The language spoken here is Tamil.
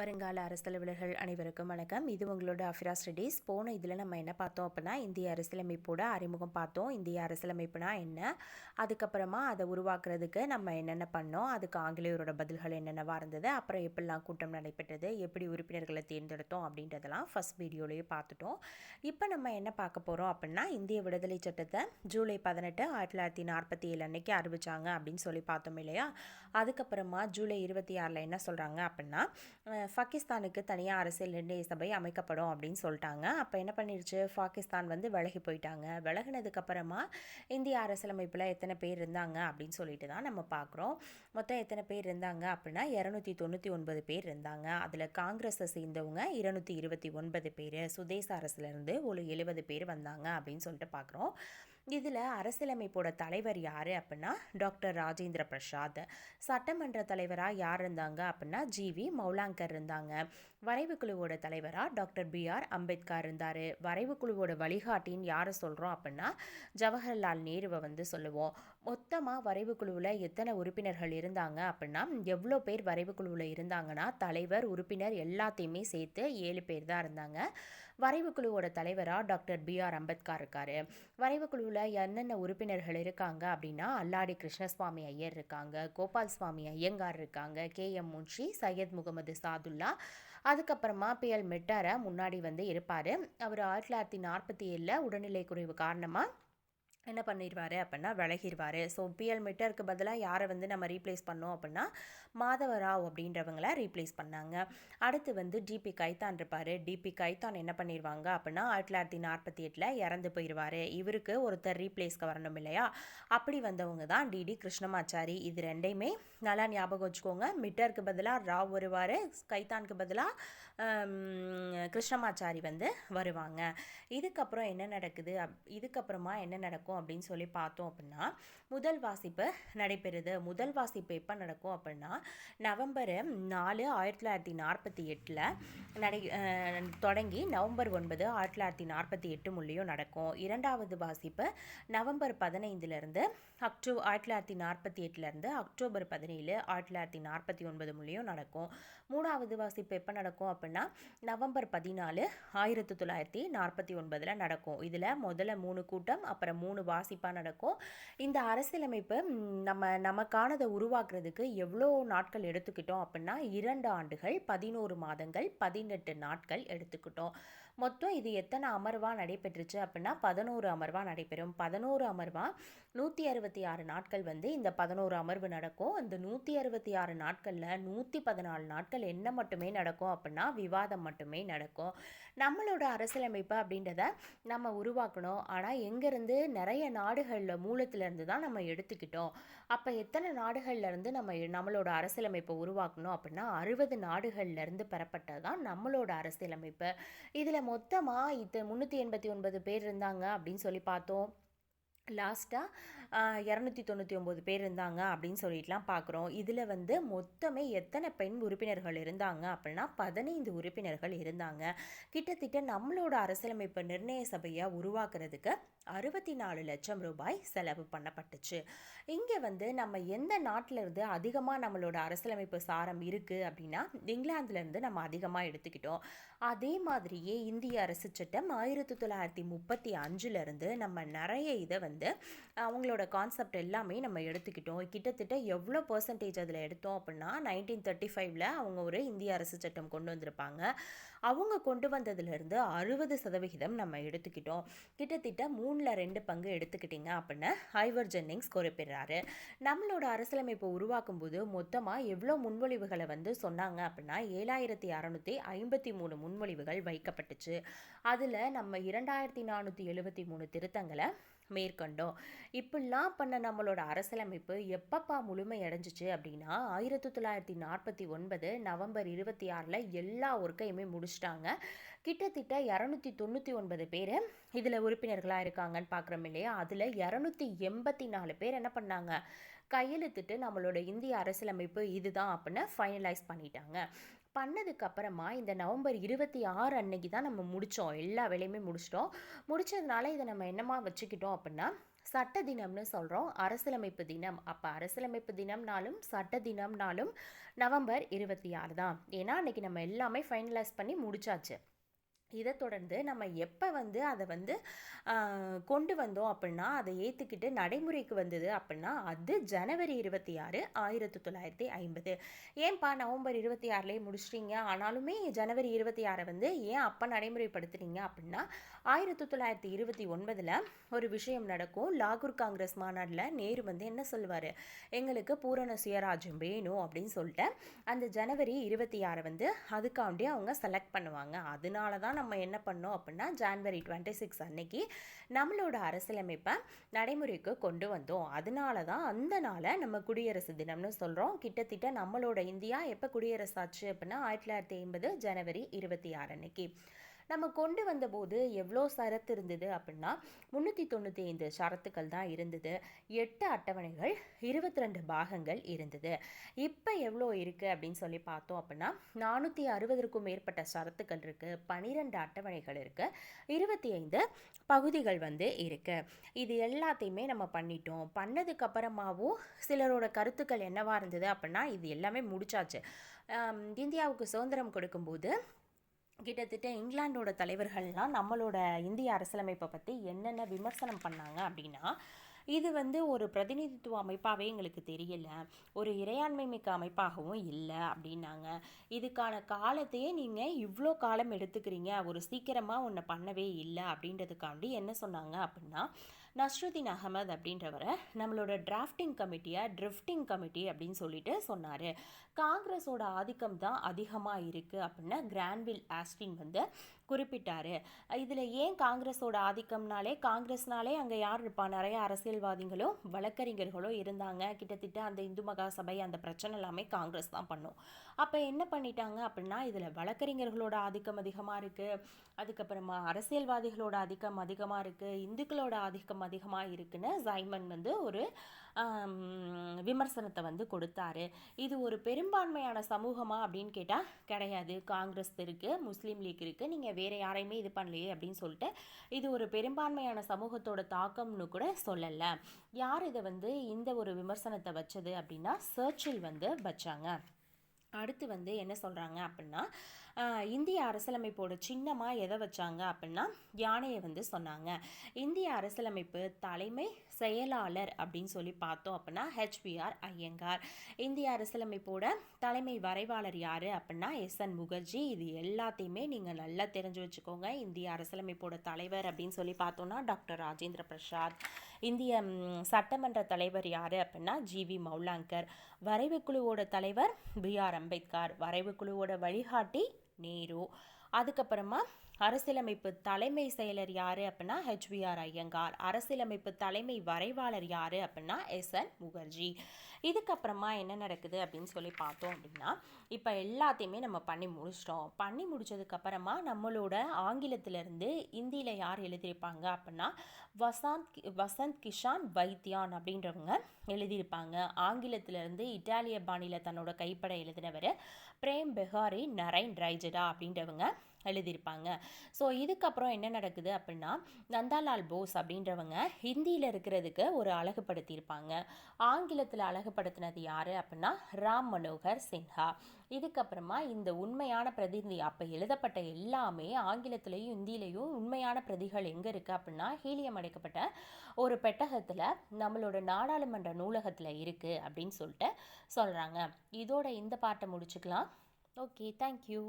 வருங்கால அரசியலவர்கள் அனைவருக்கும் வணக்கம். இது உங்களோட அஃபிரா ஸ்டடீஸ் போன இதில் நம்ம என்ன பார்த்தோம் அப்படின்னா இந்திய அரசியலமைப்போட அறிமுகம் பார்த்தோம். இந்திய அரசியலமைப்புனா என்ன? அதுக்கப்புறமா அதை உருவாக்குறதுக்கு நம்ம என்னென்ன பண்ணோம்? அதுக்கு ஆங்கிலேயரோட பதில்கள் என்னென்னவா இருந்தது? அப்புறம் எப்படிலாம் கூட்டம் நடைபெற்றது? எப்படி உறுப்பினர்களை தேர்ந்தெடுத்தோம் அப்படின்றதெல்லாம் ஃபஸ்ட் வீடியோலேயே பார்த்துட்டோம். இப்போ நம்ம என்ன பார்க்க போகிறோம் அப்படின்னா இந்திய விடுதலை சட்டத்தை ஜூலை பதினெட்டு ஆயிரத்தி தொள்ளாயிரத்தி நாற்பத்தி ஏழு அன்னைக்கு அறிவிச்சாங்க அப்படின்னு சொல்லி பார்த்தோம் இல்லையா? அதுக்கப்புறமா ஜூலை இருபத்தி ஆறில் என்ன சொல்கிறாங்க அப்படின்னா பாகிஸ்தானுக்கு தனியாக அரசியல் நிர்ணய சபை அமைக்கப்படும் அப்படின்னு சொல்லிட்டாங்க. அப்போ என்ன பண்ணிருச்சு? பாகிஸ்தான் வந்து விலகி போயிட்டாங்க. விலகினதுக்கப்புறமா இந்திய அரசியலமைப்பில் எத்தனை பேர் இருந்தாங்க அப்படின்னு சொல்லிட்டு தான் நம்ம பார்க்குறோம் மொத்தம் எத்தனை பேர் இருந்தாங்க அப்படின்னா இரநூத்தி தொண்ணூற்றி ஒன்பது பேர் இருந்தாங்க. அதில் காங்கிரஸை சேர்ந்தவங்க இருநூத்தி இருபத்தி ஒன்பது பேர். சுதேச அரசுலேருந்து ஒரு எழுபது பேர் வந்தாங்க அப்படின்னு சொல்லிட்டு பார்க்குறோம் இதில் அரசியலமைப்போட தலைவர் யார் அப்படின்னா டாக்டர் ராஜேந்திர பிரசாத். சட்டமன்ற தலைவராக யார் இருந்தாங்க அப்படின்னா ஜிவி மௌலாங்கர் இருந்தாங்க. வரைவு குழுவோட தலைவராக டாக்டர் பிஆர் அம்பேத்கர் இருந்தார். வரைவு குழுவோட வழிகாட்டின்னு யாரை சொல்கிறோம் அப்படின்னா ஜவஹர்லால் நேருவை வந்து சொல்லுவோம். மொத்தமாக வரைவு குழுவில் எத்தனை உறுப்பினர்கள் இருந்தாங்க அப்படின்னா எவ்வளோ பேர் வரைவு குழுவில் இருந்தாங்கன்னா தலைவர் உறுப்பினர் எல்லாத்தையுமே சேர்த்து ஏழு பேர் தான் இருந்தாங்க. வரைவு குழுவோட தலைவராக டாக்டர் பிஆர் அம்பேத்கர் இருக்காரு. வரைவு குழுவில் என்னென்ன உறுப்பினர்கள் இருக்காங்க அப்படின்னா அல்லாடி கிருஷ்ணசுவாமி ஐயர் இருக்காங்க கோபால் சுவாமி ஐயங்கார் இருக்காங்க கே எம் முன்ஷி சையத் முகமது சாதுல்லா அதுக்கப்புறமா பிஎல் மெட்டாரை முன்னாடி வந்து இருப்பார். அவர் ஆயிரத்தி தொள்ளாயிரத்தி நாற்பத்தி ஏழில் உடல்நிலை குறைவு காரணமாக என்ன பண்ணிடுவார் அப்படின்னா விலகிடுவார். ஸோ பிஎல் மிட்டருக்கு பதிலாக யாரை வந்து நம்ம ரீப்ளேஸ் பண்ணோம் அப்படின்னா மாதவராவ் அப்படின்றவங்கள ரீப்ளேஸ் பண்ணாங்க. அடுத்து வந்து டிபி கைத்தான் இருப்பார். டிபி கைத்தான் என்ன பண்ணிடுவாங்க அப்படின்னா ஆயிரத்தி தொள்ளாயிரத்தி நாற்பத்தி எட்டில் இறந்து போயிடுவார். இவருக்கு ஒருத்தர் ரீப்ளேஸ்க்கு வரணும் இல்லையா? அப்படி வந்தவங்க தான் டிடி கிருஷ்ணமாச்சாரி. இது ரெண்டையுமே நல்லா ஞாபகம் வச்சுக்கோங்க. மிட்டருக்கு பதிலாக ராவ் வருவார். கைத்தானுக்கு பதிலாக கிருஷ்ணமாச்சாரி வந்து வருவாங்க. இதுக்கப்புறம் என்ன நடக்குது? அப் இதுக்கப்புறமா என்ன நடக்கும்? அப்படின்னு சொல்லி பார்த்தோம் அப்படின்னா முதல் வாசிப்பு நடைபெறுது. முதல் வாசிப்பு எப்போ நடக்கும் அப்படின்னா நவம்பர் நாலு ஆயிரத்தி தொள்ளாயிரத்தி நாற்பத்தி எட்டில் நடை தொடங்கி நவம்பர் ஒன்பது ஆயிரத்தி தொள்ளாயிரத்தி நாற்பத்தி எட்டு முள்ளியும் நடக்கும். இரண்டாவது வாசிப்பு நவம்பர் பதினைந்துலேருந்து அக்டோ ஆயிரத்தி தொள்ளாயிரத்தி நாற்பத்தி எட்டுலேருந்து அக்டோபர் பதினேழு ஆயிரத்தி தொள்ளாயிரத்தி நாற்பத்தி ஒன்பது முள்ளியும் நடக்கும். மூணாவது வாசிப்பு எப்போ நடக்கும் அப்படின்னா நவம்பர் பதினாலு ஆயிரத்தி தொள்ளாயிரத்தி நாற்பத்தி ஒன்பதில் நடக்கும். இதில் முதல்ல மூணு கூட்டம் அப்புறம் மூணு வாசிப்பாக நடக்கும். இந்த அரசியலமைப்பு நம்ம நமக்கானதை உருவாக்குறதுக்கு எவ்வளோ நாட்கள் எடுத்துக்கிட்டோம் அப்படின்னா இரண்டு ஆண்டுகள் பதினோரு மாதங்கள் பதினெட்டு நாட்கள் எடுத்துக்கிட்டோம். மொத்தம் இது எத்தனை அமர்வாக நடைபெற்றுச்சு அப்படின்னா பதினோரு அமர்வாக நடைபெறும். பதினோரு அமர்வாக நூற்றி அறுபத்தி ஆறு நாட்கள் வந்து இந்த பதினோரு அமர்வு நடக்கும். இந்த நூற்றி அறுபத்தி ஆறு நாட்களில் நூற்றி பதினாலு நாட்கள் என்ன மட்டுமே நடக்கும் அப்படின்னா விவாதம் மட்டுமே நடக்கும். நம்மளோட அரசியலமைப்பு அப்படின்றத நம்ம உருவாக்கணும். ஆனால் எங்கேருந்து நிறைய நாடுகளில் மூலத்திலேருந்து தான் நம்ம எடுத்துக்கிட்டோம். அப்போ எத்தனை நாடுகள்லேருந்து நம்ம நம்மளோட அரசியலமைப்பை உருவாக்கணும் அப்படின்னா அறுபது நாடுகள்லேருந்து பெறப்பட்டது தான் நம்மளோட அரசியலமைப்பு. இதில் மொத்தமாக இது முந்நூற்றி எண்பத்தி ஒன்பது பேர் இருந்தாங்க அப்படின்னு சொல்லி பார்த்தோம். லாஸ்ட்டாக இரநூத்தி தொண்ணூற்றி ஒம்பது பேர் இருந்தாங்க அப்படின்னு சொல்லிட்டுலாம் பார்க்குறோம் இதில் வந்து மொத்தமே எத்தனை பெண் உறுப்பினர்கள் இருந்தாங்க அப்படின்னா பதினைந்து உறுப்பினர்கள் இருந்தாங்க. கிட்டத்தட்ட நம்மளோட அரசியலமைப்பு நிர்ணய சபையை உருவாக்குறதுக்கு அறுபத்தி நாலு லட்சம் ரூபாய் செலவு பண்ணப்பட்டுச்சு. இங்கே வந்து நம்ம எந்த நாட்டில் இருந்து அதிகமாக நம்மளோட அரசியலமைப்பு சாரம் இருக்குது அப்படின்னா இங்கிலாந்துலேருந்து நம்ம அதிகமாக எடுத்துக்கிட்டோம். அதே மாதிரியே இந்திய அரசு சட்டம் ஆயிரத்தி தொள்ளாயிரத்தி முப்பத்தி அஞ்சுலேருந்து நம்ம நிறைய இதை வந்து அவங்களோட கான்செப்ட் எல்லாமே நம்ம எடுத்துக்கிட்டோம். கிட்டத்தட்ட எவ்வளோ பர்சன்டேஜ் அதில் எடுத்தோம் அப்படின்னா நைன்டீன் தேர்ட்டி ஃபைவ்ல அவங்க ஒரு இந்திய அரசு சட்டம் கொண்டு வந்திருப்பாங்க. அவங்க கொண்டு வந்ததுலேருந்து அறுபது சதவிகிதம் நம்ம எடுத்துக்கிட்டோம். கிட்டத்தட்ட மூணில் ரெண்டு பங்கு எடுத்துக்கிட்டிங்க அப்படின்னு ஐவர் ஜென்னிங்ஸ் குறிப்பிடுறாரு. நம்மளோட அரசியலமைப்பை உருவாக்கும் போது மொத்தமாக எவ்வளோ முன்மொழிவுகளை வந்து சொன்னாங்க அப்படின்னா ஏழாயிரத்தி அறநூற்றி ஐம்பத்தி மூணு முன்மொழிவுகள் வைக்கப்பட்டுச்சு. அதில் நம்ம இரண்டாயிரத்தி நானூற்றி எழுபத்தி மூணு திருத்தங்களை மேற்கொண்டோம். இப்படிலாம் பண்ண நம்மளோட அரசியலமைப்பு எப்பப்பா முழுமையடைஞ்சிச்சு அப்படின்னா ஆயிரத்தி தொள்ளாயிரத்தி நாற்பத்தி ஒன்பது நவம்பர் இருபத்தி ஆறில் எல்லா ஒர்க்கையுமே முடிச்சிட்டாங்க. கிட்டத்தட்ட இரநூத்தி தொண்ணூற்றி ஒன்பது பேர் இதில் உறுப்பினர்களாக இருக்காங்கன்னு பார்க்குறோம் இல்லையா? அதில் இரநூத்தி எண்பத்தி நாலு பேர் என்ன பண்ணாங்க? கையெழுத்திட்டு நம்மளோட இந்திய அரசியலமைப்பு இதுதான் அப்படின்னு ஃபைனலைஸ் பண்ணிட்டாங்க. பண்ணதுக்கு அப்புறமா இந்த நவம்பர் இருபத்தி ஆறு அன்னைக்கு தான் நம்ம முடித்தோம் எல்லா வேலையுமே முடிச்சிட்டோம். முடித்ததுனால இதை நம்ம என்னமா வச்சுக்கிட்டோம் அப்படின்னா சட்ட தினம்னு சொல்கிறோம் அரசியலமைப்பு தினம். அப்போ அரசியலமைப்பு தினம்னாலும் சட்ட தினம்னாலும் நவம்பர் இருபத்தி ஆறு தான். ஏன்னா அன்றைக்கி நம்ம எல்லாமே ஃபைனலைஸ் பண்ணி முடிச்சாச்சு. இதை தொடர்ந்து நம்ம எப்போ வந்து அதை வந்து கொண்டு வந்தோம் அப்படின்னா அதை ஏற்றுக்கிட்டு நடைமுறைக்கு வந்தது அப்படின்னா அது ஜனவரி இருபத்தி ஆறு ஆயிரத்தி தொள்ளாயிரத்தி ஐம்பது. ஏன்பா நவம்பர் இருபத்தி ஆறுலேயே முடிச்சிட்டிங்க? ஆனாலுமே ஜனவரி இருபத்தி ஆறை வந்து ஏன் அப்போ நடைமுறைப்படுத்துனீங்க அப்படின்னா ஆயிரத்தி தொள்ளாயிரத்தி இருபத்தி ஒன்பதில் ஒரு விஷயம் நடக்கும். லாகூர் காங்கிரஸ் மாநாட்டில் நேரு வந்து என்ன சொல்லுவார்? எங்களுக்கு பூரண சுயராஜ்யம் வேணும் அப்படின்னு சொல்லிட்டு அந்த ஜனவரி இருபத்தி ஆறை வந்து அதுக்காண்டி அவங்க செலக்ட் பண்ணுவாங்க. அதனால தான் நம்ம என்ன பண்ணோம் அப்படின்னா ஜான்வரி டுவெண்ட்டி சிக்ஸ் அன்னைக்கு நம்மளோட அரசியலமைப்பை நடைமுறைக்கு கொண்டு வந்தோம். அதனால தான் அந்த நாளை நம்ம குடியரசு தினம்னு சொல்கிறோம் கிட்டத்தட்ட நம்மளோட இந்தியா எப்போ குடியரசாச்சு அப்படின்னா ஆயிரத்தி தொள்ளாயிரத்தி ஐம்பது ஜனவரி இருபத்தி ஆறு அன்னைக்கு. நம்ம கொண்டு வந்தபோது எவ்வளோ சரத்து இருந்தது அப்படின்னா முந்நூற்றி தொண்ணூற்றி ஐந்து சரத்துக்கள் தான் இருந்தது. எட்டு அட்டவணைகள் இருபத்தி ரெண்டு பாகங்கள் இருந்தது. இப்போ எவ்வளோ இருக்குது அப்படின்னு சொல்லி பார்த்தோம் அப்படின்னா நானூற்றி அறுபதற்கும் மேற்பட்ட சரத்துக்கள் இருக்குது பனிரெண்டு அட்டவணைகள் இருக்குது இருபத்தி ஐந்து பகுதிகள் வந்து இருக்குது இது எல்லாத்தையுமே நம்ம பண்ணிட்டோம். பண்ணதுக்கு அப்புறமாவும் சிலரோட கருத்துக்கள் என்னவாக இருந்தது அப்படின்னா இது எல்லாமே முடிச்சாச்சு. இந்தியாவுக்கு சுதந்திரம் கொடுக்கும்போது கிட்டத்தட்ட இங்கிலாண்டோட தலைவர்கள்லாம் நம்மளோட இந்திய அரசியலமைப்பை பற்றி என்னென்ன விமர்சனம் பண்ணாங்க அப்படின்னா இது வந்து ஒரு பிரதிநிதித்துவ அமைப்பாகவே எங்களுக்கு தெரியல. ஒரு இறையாண்மை மிக்க அமைப்பாகவும் இல்லை அப்படின்னாங்க. இதுக்கான காலத்தையே நீங்கள் இவ்வளோ காலம் எடுத்துக்கிறீங்க. ஒரு சீக்கிரமாக ஒன்று பண்ணவே இல்லை அப்படின்றதுக்காண்டி என்ன சொன்னாங்க அப்படின்னா நஸ்ருதீன் அகமது அப்படின்றவரை நம்மளோட டிராஃப்டிங் கமிட்டியை ட்ரிஃப்டிங் கமிட்டி அப்படின்னு சொல்லிட்டு சொன்னார். காங்கிரஸோட ஆதிக்கம் தான் அதிகமாக இருக்குது அப்படின்னு கிராண்ட்வில் ஆஸ்டின் வந்து குறிப்பிட்டார். இதில் ஏன் காங்கிரஸோட ஆதிக்கம்னாலே காங்கிரஸ்னாலே அங்கே யார் இருப்பா? நிறைய அரசியல்வாதிகளும் வழக்கறிஞர்களும் இருந்தாங்க. கிட்டத்தட்ட அந்த இந்து மகா சபை அந்த பிரச்சனை எல்லாமே காங்கிரஸ் தான் பண்ணும். அப்போ என்ன பண்ணிட்டாங்க அப்படின்னா இதில் வழக்கறிஞர்களோட ஆதிக்கம் அதிகமாக இருக்குது அதுக்கப்புறமா அரசியல்வாதிகளோட ஆதிக்கம் அதிகமாக இருக்குது இந்துக்களோட ஆதிக்கம் அதிகமாக இருக்குன்னு ஜைமன் வந்து ஒரு விமர்சனத்தை வந்து கொடுத்தாரு. இது ஒரு பெரும் பெரும்பான்மையான சமூகமா அப்படின்னு கேட்டால் கிடையாது. காங்கிரஸ் இருக்குது முஸ்லீம் லீக் இருக்குது நீங்கள் வேறு யாரையுமே இது பண்ணலையே அப்படின்னு சொல்லிட்டு இது ஒரு பெரும்பான்மையான சமூகத்தோட தாக்கம்னு கூட சொல்லலை. யார் இதை வந்து இந்த ஒரு விமர்சனத்தை வச்சது அப்படின்னா சர்ச்சில் வந்து வச்சாங்க. அடுத்து வந்து என்ன சொல்கிறாங்க அப்படின்னா இந்திய அரசியலமைப்போட சின்னமாக எதை வச்சாங்க அப்படின்னா யானையை வந்து சொன்னாங்க. இந்திய அரசியலமைப்பு தலைமை செயலாளர் அப்படின்னு சொல்லி பார்த்தோம் அப்படின்னா ஹெச்பிஆர் ஐயங்கார். இந்திய அரசியலமைப்போட தலைமை வரைவாளர் யார் அப்படின்னா எஸ் என் முகர்ஜி. இது எல்லாத்தையுமே நீங்கள் நல்லா தெரிஞ்சு வச்சுக்கோங்க. இந்திய அரசியலமைப்போட தலைவர் அப்படின்னு சொல்லி பார்த்தோன்னா டாக்டர் ராஜேந்திர பிரசாத். இந்திய சட்டமன்ற தலைவர் யார் அப்படின்னா ஜிவி மௌலாங்கர். வரைவு குழுவோட தலைவர் பி ஆர் அம்பேத்கர். வரைவு குழுவோட வழிகாட்டி நேரு அதுக்கப்புறமா அரசியலமைப்பு தலைமை செயலர் யார் அப்படின்னா ஹெச்விஆர் ஐயங்கார். அரசியலமைப்பு தலைமை வரைவாளர் யார் அப்படின்னா எஸ் என் முகர்ஜி. இதுக்கப்புறமா என்ன நடக்குது அப்படின்னு சொல்லி பார்த்தோம் அப்படின்னா இப்போ எல்லாத்தையுமே நம்ம பண்ணி முடிச்சிட்டோம். பண்ணி முடிச்சதுக்கப்புறமா நம்மளோட ஆங்கிலத்திலேருந்து இந்தியில் யார் எழுதியிருப்பாங்க அப்படின்னா வசந்த் வசந்த் கிஷான் வைத்தியான் அப்படின்றவங்க எழுதியிருப்பாங்க. ஆங்கிலத்திலேருந்து இட்டாலிய பாணியில் தன்னோட கைப்பட எழுதினவர் பிரேம் பெஹாரி நரைன் ரைஜடா அப்படின்றவங்க எழுதியிருப்பாங்க. ஸோ இதுக்கப்புறம் என்ன நடக்குது அப்படின்னா நந்தாலால் போஸ் அப்படின்றவங்க ஹிந்தியில் இருக்கிறதுக்கு ஒரு அழகுபடுத்தியிருப்பாங்க. ஆங்கிலத்தில் அழகுபடுத்தினது யார் அப்படின்னா ராம் மனோகர் சின்ஹா. இதுக்கப்புறமா இந்த உண்மையான பிரதிநிதி அப்போ எழுதப்பட்ட எல்லாமே ஆங்கிலத்திலையும் ஹிந்திலையும் உண்மையான பிரதிகள் எங்கே இருக்குது அப்படின்னா ஹீலியம் அடைக்கப்பட்ட ஒரு பெட்டகத்தில் நம்மளோட நாடாளுமன்ற நூலகத்தில் இருக்குது அப்படின்னு சொல்லிட்டு சொல்கிறாங்க இதோட இந்த பாட்டை முடிச்சுக்கலாம். Okay thank you